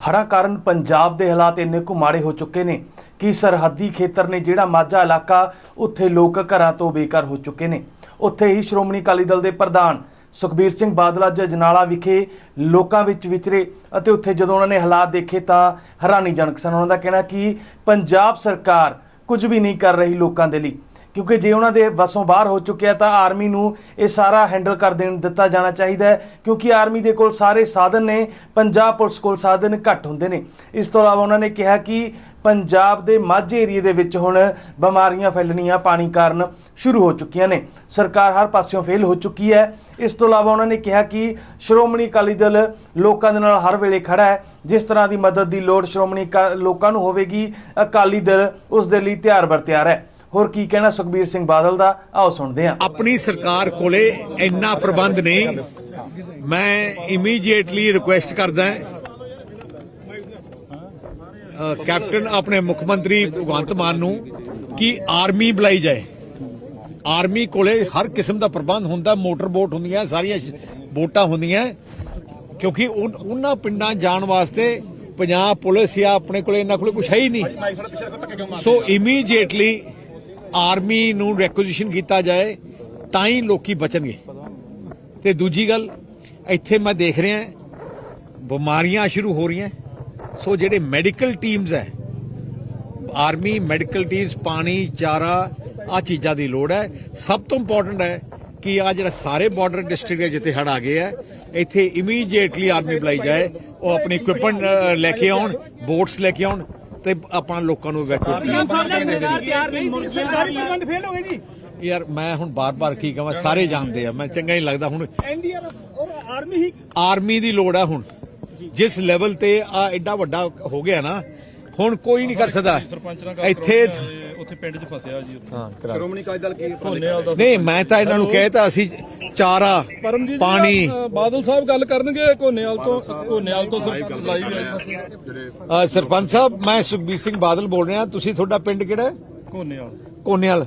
ਹੜ੍ਹਾਂ ਕਾਰਨ ਪੰਜਾਬ ਦੇ ਹਾਲਾਤ ਇੰਨੇ ਕੁ ਮਾੜੇ ਹੋ ਚੁੱਕੇ ਨੇ ਕਿ ਸਰਹੱਦੀ ਖੇਤਰ ਨੇ ਜਿਹੜਾ ਮਾਝਾ ਇਲਾਕਾ, ਉੱਥੇ ਲੋਕ ਘਰਾਂ ਤੋਂ ਬੇਕਾਰ ਹੋ ਚੁੱਕੇ ਨੇ। ਉੱਥੇ ਹੀ ਸ਼੍ਰੋਮਣੀ ਅਕਾਲੀ ਦਲ ਦੇ ਪ੍ਰਧਾਨ ਸੁਖਬੀਰ ਸਿੰਘ ਬਾਦਲ ਅੱਜ ਅਜਨਾਲਾ ਵਿਖੇ ਲੋਕਾਂ ਵਿੱਚ ਵਿਚਰੇ ਅਤੇ ਉੱਥੇ ਜਦੋਂ ਉਹਨਾਂ ਨੇ ਹਾਲਾਤ ਦੇਖੇ ਤਾਂ ਹੈਰਾਨੀਜਨਕ ਸਨ। ਉਹਨਾਂ ਦਾ ਕਹਿਣਾ ਕਿ ਪੰਜਾਬ ਸਰਕਾਰ ਕੁਝ ਵੀ ਨਹੀਂ ਕਰ ਰਹੀ ਲੋਕਾਂ ਦੇ ਲਈ। ਕਿਉਂਕਿ ਜੇ ਉਹਨਾਂ ਦੇ ਵਸੋਂ ਬਾਹਰ ਹੋ ਚੁੱਕਿਆ ਤਾਂ ਆਰਮੀ ਨੂੰ ਇਹ ਸਾਰਾ ਹੈਂਡਲ ਕਰ ਦੇਣ, ਦਿੱਤਾ ਜਾਣਾ ਚਾਹੀਦਾ ਹੈ, ਕਿਉਂਕਿ ਆਰਮੀ ਦੇ ਕੋਲ ਸਾਰੇ ਸਾਧਨ ਨੇ, ਪੰਜਾਬ ਪੁਲਿਸ ਕੋਲ ਸਾਧਨ ਘੱਟ ਹੁੰਦੇ ਨੇ। ਇਸ ਤੋਂ ਇਲਾਵਾ ਉਹਨਾਂ ਨੇ ਕਿਹਾ ਕਿ ਪੰਜਾਬ ਦੇ ਮਾਝੇ ਏਰੀਏ ਦੇ ਵਿੱਚ ਹੁਣ ਬਿਮਾਰੀਆਂ ਫੈਲਣੀਆਂ ਪਾਣੀ ਕਾਰਨ ਸ਼ੁਰੂ ਹੋ ਚੁੱਕੀਆਂ ਨੇ। ਸਰਕਾਰ ਹਰ ਪਾਸਿਓਂ ਫੇਲ ਹੋ ਚੁੱਕੀ ਹੈ। ਇਸ ਤੋਂ ਇਲਾਵਾ ਉਹਨਾਂ ਨੇ ਕਿਹਾ ਕਿ ਸ਼੍ਰੋਮਣੀ ਅਕਾਲੀ ਦਲ ਲੋਕਾਂ ਦੇ ਨਾਲ ਹਰ ਵੇਲੇ ਖੜਾ ਹੈ। ਜਿਸ ਤਰ੍ਹਾਂ ਦੀ ਮਦਦ ਦੀ ਲੋੜ ਸ਼੍ਰੋਮਣੀ ਅਕਾ- ਲੋਕਾਂ ਨੂੰ ਹੋਵੇਗੀ, ਅਕਾਲੀ ਦਲ ਉਸ ਦੇ ਲਈ ਤਿਆਰ ਬਰ ਤਿਆਰ ਹੈ। ਹੋਰ ਕੀ ਕਹਿਣਾ ਸੁਖਬੀਰ ਸਿੰਘ ਬਾਦਲ ਦਾ? ਆਓ ਸੁਣਦੇ ਹਾਂ। ਆਪਣੀ ਸਰਕਾਰ ਕੋਲੇ ਇੰਨਾ ਪ੍ਰਬੰਧ ਨਹੀਂ। ਮੈਂ ਇਮੀਡੀਏਟਲੀ ਰਿਕੁਐਸਟ ਕਰਦਾ ਕੈਪਟਨ ਆਪਣੇ ਮੁੱਖ ਮੰਤਰੀ ਭਗਵੰਤ ਮਾਨ ਨੂੰ ਕਿ ਆਰਮੀ ਬੁਲਾਈ ਜਾਏ। ਆਰਮੀ ਕੋਲੇ ਹਰ ਕਿਸਮ ਦਾ ਪ੍ਰਬੰਧ ਹੁੰਦਾ, ਮੋਟਰ ਬੋਟ ਹੁੰਦੀਆਂ, ਸਾਰੀਆਂ ਬੋਟਾਂ ਹੁੰਦੀਆਂ। ਕਿਉਂਕਿ ਉਹਨਾਂ ਪਿੰਡਾਂ ਜਾਣ ਵਾਸਤੇ ਪੰਜਾਬ ਪੁਲਿਸ ਜਾਂ ਆਪਣੇ ਕੋਲੇ ਇਹਨਾਂ ਕੋਲੇ ਕੁਝ ਹੈ ਹੀ ਨਹੀਂ। ਸੋ ਇਮੀਡੀਏਟਲੀ ਆਰਮੀ ਨੂੰ ਰੈਕੁਜੀਸ਼ਨ ਕੀਤਾ ਜਾਏ, ਤਾਂ ਹੀ ਲੋਕੀ ਬਚਣਗੇ। ਤੇ ਦੂਜੀ ਗੱਲ, ਇੱਥੇ ਮੈਂ ਦੇਖ ਰਿਹਾ, ਬਿਮਾਰੀਆਂ ਸ਼ੁਰੂ ਹੋ ਰਹੀਆਂ। ਸੋ ਜਿਹੜੇ ਮੈਡੀਕਲ ਟੀਮਸ ਹੈ, ਆਰਮੀ ਮੈਡੀਕਲ ਟੀਮਸ ਪਾਣੀ, ਚਾਰਾ ਆ ਚੀਜ਼ਾਂ ਦੀ ਲੋੜ ਹੈ। ਸਭ ਤੋਂ ਇੰਪੋਰਟੈਂਟ ਹੈ ਕਿ ਆ ਜਿਹੜਾ ਸਾਰੇ ਬਾਰਡਰ ਡਿਸਟ੍ਰਿਕਟ ਹੈ, ਜਿੱਥੇ ਹੜ ਆ ਗਏ ਹੈ, ਇੱਥੇ ਇਮੀਡੀਏਟਲੀ ਆਰਮੀ ਬੁਲਾਈ ਜਾਏ, ਉਹ ਆਪਣੀ ਇਕਵਿਪਮੈਂਟ ਲੈ ਕੇ ਆਉਣ ਬੋਟਸ ਲੈ ਕੇ ਆਉਣ ਤੇ ਆਪਣਾ ਲੋਕਾਂ ਨੂੰ ਪ੍ਰਬੰਧ ਫੇਲ ਹੋ ਗਏ ਜੀ। ਯਾਰ ਮੈਂ ਹੁਣ ਬਾਰ-ਬਾਰ ਕੀ ਕਹਾਂ ਸਾਰੇ ਜਾਣਦੇ ਆ ਮੈਂ ਚੰਗਾ ਨਹੀਂ ਲੱਗਦਾ ਹੁਣ। ਐਨਡੀਆਰਐਫ ਔਰ ਆਰਮੀ ਹੀ ਆਰਮੀ ਦੀ ਲੋੜ ਆ ਹੁਣ। ਜਿਸ ਲੈਵਲ ਤੇ ਆ ਐਡਾ ਵੱਡਾ ਹੋ ਗਿਆ ਨਾ ਹੁਣ ਕੋਈ ਨਹੀਂ ਕਰ ਸਕਦਾ। ਸਰਪੰਚ ਨਾਲ ਗੱਲ ਇੱਥੇ ਉੱਥੇ ਪਿੰਡ 'ਚ ਫਸਿਆ ਜੀ ਉੱਥੇ। ਹਾਂ ਕਰਾ। ਸ਼੍ਰੋਮਣੀ ਅਕਾਲੀ ਦਲ ਕੀ ਦਾ ਨਹੀਂ ਮੈਂ ਤਾਂ ਇਹਨਾਂ ਨੂੰ ਕਹਿਤਾ ਅਸੀਂ ਚਾਰਾ ਪਰਮਜੀਤ ਪਾਣੀ। ਬਾਦਲ ਸਾਹਿਬ ਗੱਲ ਕਰਨਗੇ ਕੋਨੇਵਾਲ ਤੋਂ ਕੋਨੇਵਾਲ ਤੋਂ ਸਰ- ਲਾਈਵ। ਅ, ਸਰਪੰਚ ਸਾਹਿਬ ਮੈਂ ਸੁਖਬੀਰ ਸਿੰਘ ਬਾਦਲ ਬੋਲ ਰਿਹਾ ਤੁਸੀਂ ਤੁਹਾਡਾ ਪਿੰਡ ਕਿਹੜਾ ਹੈ? ਕੋਨੇਵਾਲ ਕੋਨੇਵਾਲ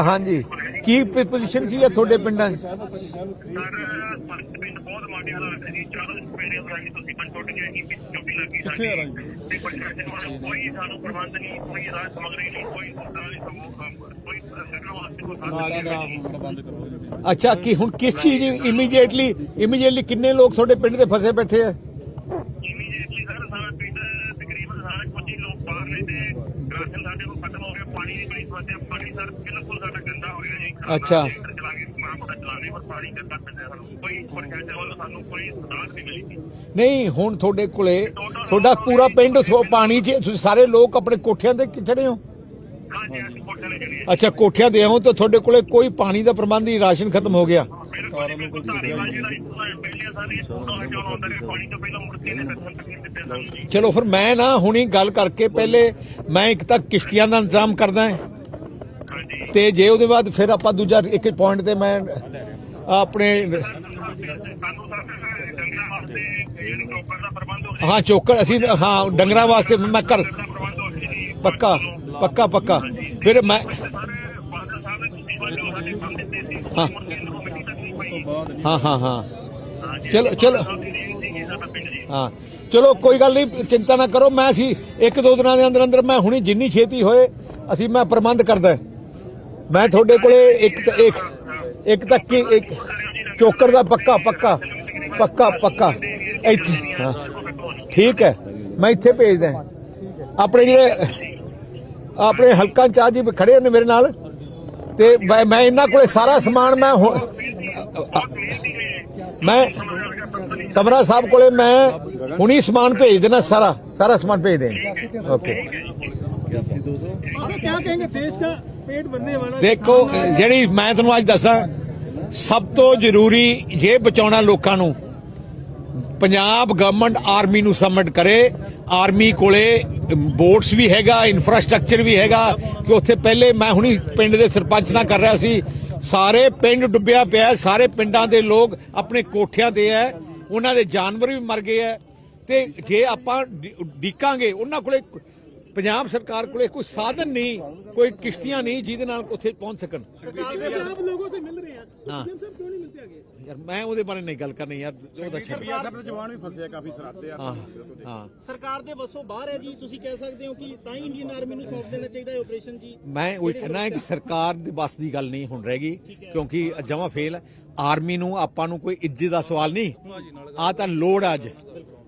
ਹਾਂਜੀ। ਕੀ ਪੋਜੀਸ਼ਨ ਕੀ ਹੈ ਤੁਹਾਡੇ ਪਿੰਡਾਂ 'ਚ ਅੱਛਾ ਕੀ ਹੁਣ ਕਿਸ ਚੀਜ਼ ਇਮੀਡੀਏਟਲੀ ਇਮੀਡੀਏਟਲੀ ਕਿੰਨੇ ਲੋਕ ਤੁਹਾਡੇ ਪਿੰਡ ਦੇ ਫਸੇ ਬੈਠੇ ਆ ਇਮੀਡੀਏਟਲੀ ਸਰ ਸਾਰਾ ਪਿੰਡ ਤਕਰੀਬਨ ਸਾਰਾ ਕੁਝ ਹੀ ਲੋਕ ਬਾਹਰ ਨੇ ਤੇ ਰਾਸ਼ਨ ਸਾਡੇ ਕੋਲ ਖਤਮ ਹੋ ਗਿਆ ਪਾਣੀ ਦੀ ਬੜੀ ਸਮੱਸਿਆ ਪਾਣੀ ਸਰ ਬਿਲਕੁਲ ਸਾਡਾ ਗੰਦਾ ਹੋ ਗਿਆ ਜੀ। ਅੱਛਾ। ਚਲਾ ਕੇ ਮਾੜਾ ਮੋਟਾ ਚਲਾਣੇ ਪਰ ਪਾਣੀ ਗੰਦਾ ਪੈਂਦਾ ਸਾਨੂੰ ਕੋਈ ਪ੍ਰਸ਼ਾਸਨ ਵੱਲੋਂ ਸਾਨੂੰ ਕੋਈ ਸੁਧਾਰ ਨਹੀਂ ਮਿਲੀ। ਨਹੀਂ ਹੁਣ ਤੁਹਾਡੇ ਕੋਲੇ ਤੁਹਾਡਾ ਪੂਰਾ ਪਿੰਡ ਥੋ ਪਾਣੀ 'ਚ ਤੁਸੀਂ ਸਾਰੇ ਲੋਕ ਆਪਣੇ ਕੋਠਿਆਂ ਤੇ ਚੜੇ ਹੋ? ਅਸੀਂ ਲੈ ਅੱਛਾ ਕੋਠਿਆਂ ਦੇ ਹੋ ਤਾਂ ਤੁਹਾਡੇ ਕੋਲੇ ਕੋਈ ਪਾਣੀ ਦਾ ਪ੍ਰਬੰਧ ਨਹੀਂ ਰਾਸ਼ਨ ਖਤਮ ਹੋ ਗਿਆ। ਬਿਲਕੁਲ ਬਿਲਕੁਲ ਧਾਰੀਵਾਲ ਜਿਹੜਾ ਇੱਕ ਪਹਿਲੇ ਸਾਡੀ ਸਕੂਲੋਂ ਹਟਾਉਣ ਆਉਂਦਾ ਰਿਹਾ ਪਾਣੀ ਤੋਂ ਪਹਿਲਾਂ ਮੁਰਤੀ ਨੇ ਦਰਸ਼ਨ ਤੱਕ ਦਿੱਤੇ ਸਾਨੂੰ। ਜੀ ਚਲੋ ਫਿਰ ਮੈਂ ਨਾ ਹੁਣੀ ਗੱਲ ਕਰਕੇ ਪਹਿਲੇ ਮੈਂ ਇੱਕ ਤਾਂ ਕਿਸ਼ਤੀਆਂ ਦਾ ਇੰਤਜ਼ਾਮ ਕਰਦਾ ਹਾਂ। ਤੇ ਜੇ ਉਹਦੇ ਬਾਅਦ ਫਿਰ ਆਪਾਂ ਦੂਜਾ ਇੱਕ ਪੁਆਇੰਟ ਤੇ ਮੈਂ ਆਪਣੇ ਹਾਂ, ਚੋਕਰ, ਅਸੀਂ ਹਾਂ, ਡੰਗਰਾਂ ਵਾਸਤੇ ਮੈਂ ਕਰ ਪੱਕਾ ਪੱਕਾ ਪੱਕਾ। ਫਿਰ ਮੈਂ ਹਾਂ। ਹਾਂ ਹਾਂ ਹਾਂ। ਚਲੋ ਚਲੋ। ਹਾਂ। ਚਲੋ, ਕੋਈ ਗੱਲ ਨਹੀਂ, ਚਿੰਤਾ ਨਾ ਕਰੋ। ਮੈਂ ਅਸੀਂ ਇੱਕ ਦੋ ਦਿਨਾਂ ਦੇ ਅੰਦਰ ਅੰਦਰ ਮੈਂ ਹੁਣੀ ਜਿੰਨੀ ਛੇਤੀ ਹੋਏ, ਅਸੀਂ, ਮੈਂ ਪ੍ਰਬੰਧ ਕਰਦਾ। ਮੈਂ ਤੁਹਾਡੇ ਕੋਲੇ ਇੱਕ ਤਾਂ ਇੱਕ ਇੱਕ ਤਾਂ ਕੀ ਇੱਕ ਚੋਕਰ ਦਾ ਪੱਕਾ ਪੱਕਾ ਪੱਕਾ ਪੱਕਾ ਇੱਥੇ ਹਾਂ ਠੀਕ ਹੈ ਮੈਂ ਇੱਥੇ ਭੇਜਦਾ ਆਪਣੇ ਜਿਹੜੇ ਆਪਣੇ ਹਲਕਾ ਚਾਹ ਜੀ ਖੜੇ ਨੇ ਮੇਰੇ ਨਾਲ ਤੇ ਮੈਂ ਮੈਂ ਇਹਨਾਂ ਕੋਲੇ ਸਾਰਾ ਸਮਾਨ ਮੈਂ ਹੁਣ- ਮੈਂ ਸਮਰਾ ਸਾਹਿਬ ਕੋਲੇ ਮੈਂ ਹੁਣੀ ਸਮਾਨ ਭੇਜ ਦੇਣਾ ਸਾਰਾ ਸਾਰਾ ਸਮਾਨ ਭੇਜ ਦੇਣਾ ਓਕੇ सर क्या कहेंगे देश का पेट भरने वाला ਦੇਖੋ ਜਿਹੜੀ ਮੈਂ ਤੁਹਾਨੂੰ ਅੱਜ ਦੱਸਾਂ ਸਭ ਤੋਂ ਜ਼ਰੂਰੀ ਜੇ ਬਚਾਉਣਾ ਲੋਕਾਂ ਨੂੰ ਪੰਜਾਬ ਗਵਰਨਮੈਂਟ ਆਰਮੀ ਨੂੰ ਸਬਮਿਟ ਕਰੇ। ਆਰਮੀ ਕੋਲੇ ਬੋਟਸ ਵੀ ਹੈਗਾ ਇਨਫਰਾਸਟ੍ਰਕਚਰ ਵੀ ਹੈਗਾ ਕਿ ਉੱਥੇ ਪਹਿਲੇ ਮੈਂ ਹੁਣੀ ਪਿੰਡ ਦੇ ਸਰਪੰਚ ਨਾਲ ਕਰ ਰਿਹਾ ਸੀ। ਸਾਰੇ ਪਿੰਡ ਡੁੱਬਿਆ ਪਿਆ ਸਾਰੇ ਪਿੰਡਾਂ ਦੇ ਲੋਕ ਆਪਣੇ ਕੋਠਿਆਂ ਤੇ ਹੈ ਉਹਨਾਂ ਦੇ ਜਾਨਵਰ ਵੀ ਮਰ ਗਏ ਹੈ। ਤੇ ਜੇ ਆਪਾਂ ਡੀਕਾਂਗੇ ਉਹਨਾਂ ਕੋਲੇ ਪੰਜਾਬ ਸਰਕਾਰ ਕੋਲੇ ਕੋਈ ਸਾਧਨ ਨਹੀਂ ਕੋਈ ਕਿਸ਼ਤੀਆਂ ਨਹੀਂ ਜਿਹਦੇ ਨਾਲ ਉੱਥੇ ਪਹੁੰਚ ਸਕਣ। ਮੈਂ ਉਹਦੇ ਬਾਰੇ ਨਹੀਂ ਗੱਲ ਕਰਨੀ ਯਾਰ ਉਹ ਦੱਸ ਜਵਾਨ ਵੀ ਫਸੇ ਕਾਫੀ ਸਰਾਤੇ ਆ। ਹਾਂ ਸਰਕਾਰ ਦੇ ਵੱਸੋਂ ਬਾਹਰ ਹੈ ਜੀ ਤੁਸੀਂ ਕਹਿ ਸਕਦੇ ਹੋ ਕਿ ਤਾਂ ਹੀ ਇੰਡੀਅਨ ਆਰਮੀ ਨੂੰ ਸੌਂਪ ਦੇਣਾ ਚਾਹੀਦਾ ਹੈ ਆਪਰੇਸ਼ਨ ਜੀ। ਮੈਂ ਉਹ ਕਹਿੰਦਾ ਕਿ ਸਰਕਾਰ ਦੇ ਵੱਸ ਦੀ ਗੱਲ ਨਹੀਂ ਹੁਣ ਰਹਿ ਗਈ ਕਿਉਂਕਿ ਜਮਾ ਫੇਲ ਆਰਮੀ ਨੂੰ ਆਪਾਂ ਨੂੰ ਕੋਈ ਇੱਜ਼ਤ ਦਾ ਸਵਾਲ ਨਹੀਂ। ਆ ਤਾਂ ਲੋੜ ਅੱਜ।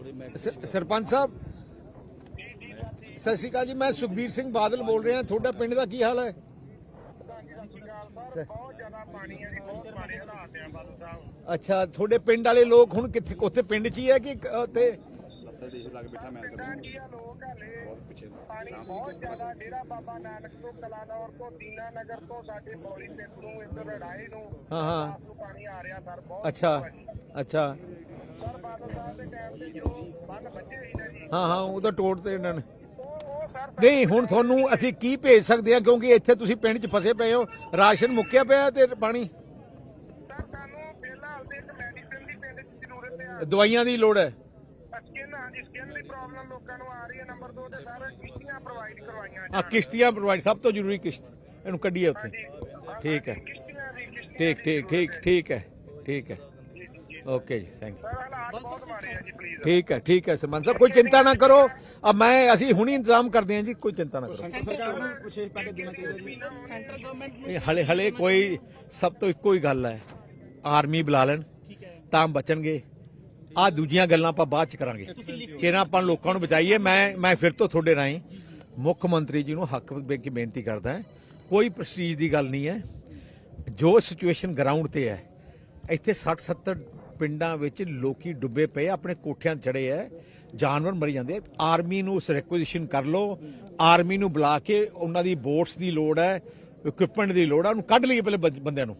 ਸ- ਸਰਪੰਚ ਸਾਹਿਬ? ਸਤਿ ਸ਼੍ਰੀ ਅਕਾਲ ਜੀ ਮੈਂ ਸੁਖਬੀਰ ਸਿੰਘ ਬਾਦਲ ਬੋਲ ਰਿਹਾ ਤੁਹਾਡਾ ਪਿੰਡ ਦਾ ਕੀ ਹਾਲ ਹੈ? ਬਹੁਤ ਜ਼ਿਆਦਾ ਪਾਣੀ ਹੈ ਜੀ ਬਹੁਤ ਮਾੜੇ ਹਾਲਾਤ ਆ ਬਾਦਲ ਸਾਹਿਬ ਅੱਛਾ ਤੁਹਾਡੇ ਪਿੰਡ ਵਾਲੇ ਲੋਕ ਹੁਣ ਕਿੱਥੇ ਉੱਥੇ ਪਿੰਡ 'ਚ ਹੀ ਹੈ ਕਿ ਕ- ਉੱਥੇ? ਪਿੰਡਾਂ ਕੀ ਆ ਲੋਕ ਹਲੇ ਪਾਣੀ ਬਹੁਤ ਜ਼ਿਆਦਾ ਡੇਰਾ ਬਾਬਾ ਨਾਨਕ ਤੋਂ ਕਲਾਨੌਰ ਤੋਂ ਦੀਨਾ ਨਗਰ ਤੋਂ ਸਾਡੇ ਬੌਲੀ ਪਿੰਡ ਨੂੰ ਇੱਧਰ ਲੜਾਈ ਨੂੰ ਹਾਂ ਹਾਂ। ਨੂੰ ਪਾਣੀ ਆ ਰਿਹਾ ਸਰ ਬਹੁਤ ਅੱਛਾ ਅੱਛਾ। ਤੇ ਹਾਂ ਹਾਂ ਉਹਦਾ ਟੋੜ ਤੇ ਇਹਨਾਂ ਨੇ। ਉਹ ਉਹ ਨਹੀਂ ਹੁਣ ਤੁਹਾਨੂੰ ਅਸੀਂ ਕੀ ਭੇਜ ਸਕਦੇ ਹਾਂ? ਕਿਉਂਕਿ ਇੱਥੇ ਤੁਸੀਂ ਪਿੰਡ 'ਚ ਫਸੇ ਪਏ ਹੋ। ਰਾਸ਼ਨ ਮੁੱਕਿਆ ਪਿਆ ਤੇ ਪਾਣੀ? ਤੇ ਆ ਦਵਾਈਆਂ ਦੀ ਲੋੜ ਹੈ? ਆ ਰਹੀ ਹੈ ਨੰਬਰ 2 ਤੇ ਸਰ ਕਿਸ਼ਤੀਆਂ ਪ੍ਰੋਵਾਈਡ ਆ ਸਭ ਤੋਂ ਜ਼ਰੂਰੀ ਕਿਸ਼ਤ। ਇਹਨੂੰ ਕੱਢੀਏ ਉੱਥੇ। ਠੀਕ ਹੈ। ਠੀਕ ਠੀਕ ਠੀਕ ਠੀਕ ਹੈ ਠੀਕ ਹੈ। ਓਕੇ ਜੀ ਥੈਂਕ ਯੂ ਠੀਕ ਹੈ ਠੀਕ ਹੈ ਸਰਪੰਚ ਸਾਹਿਬ ਕੋਈ ਚਿੰਤਾ ਨਾ ਕਰੋ। ਆ ਮੈਂ ਅਸੀਂ ਹੁਣੀ ਇੰਤਜ਼ਾਮ ਕਰਦੇ ਹਾਂ ਜੀ ਕੋਈ ਚਿੰਤਾ ਨਾ ਕਰੋ। ਸਰਕਾਰ ਨੂੰ ਵਿਸ਼ੇਸ਼ ਪੈਕੇਜ ਦੇਣਾ ਚਾਹੀਦਾ ਜੀ। ਸੈਂਟਰ ਗਵਰਨਮੈਂਟ ਨੂੰ ਇਹ ਹਲੇ ਹਲੇ ਕੋਈ ਸਭ ਤੋਂ ਇੱਕੋ ਹੀ ਗੱਲ ਹੈ। ਆਰਮੀ ਬੁਲਾ ਲੈਣ ਤਾਂ ਬਚਣਗੇ। ਆ ਦੂਜੀਆਂ ਗੱਲਾਂ ਆਪਾਂ ਬਾਅਦ ਚ ਕਰਾਂਗੇ। ਕਿਹਨਾਂ ਆਪਾਂ ਲੋਕਾਂ ਨੂੰ ਬਚਾਈਏ ਮੈਂ ਮੈਂ ਫਿਰ ਤੋਂ ਤੁਹਾਡੇ ਰਾਹੀਂ ਮੁੱਖ ਮੰਤਰੀ ਜੀ ਨੂੰ ਹੱਕ ਵਿੱਚ ਬੇਨਤੀ ਕਰਦਾ ਹਾਂ। ਕੋਈ ਪ੍ਰੈਸਟੀਜ ਦੀ ਗੱਲ ਨਹੀਂ ਹੈ। ਜੋ ਸਿਚੁਏਸ਼ਨ ਗਰਾਊਂਡ ਤੇ ਹੈ ਇੱਥੇ 60 70 ਪਿੰਡਾਂ ਵਿੱਚ ਲੋਕੀ ਡੁੱਬੇ ਪਏ, ਆਪਣੇ ਕੋਠਿਆਂ 'ਤੇ ਚੜੇ ਐ ਜਾਨਵਰ ਮਰੀ ਜਾਂਦੇ ਆਰਮੀ ਨੂੰ ਰਿਕੁਜੀਸ਼ਨ ਕਰ ਲਓ। ਆਰਮੀ ਨੂੰ ਬੁਲਾ ਕੇ ਉਹਨਾਂ ਦੀ ਬੋਟਸ ਦੀ ਲੋੜ ਹੈ ਇਕਵਿਪਮੈਂਟ ਦੀ ਲੋੜ ਹੈ, ਉਹਨੂੰ ਕੱਢ ਲਈਏ ਪਹਿਲੇ ਬੰਦਿਆਂ ਨੂੰ।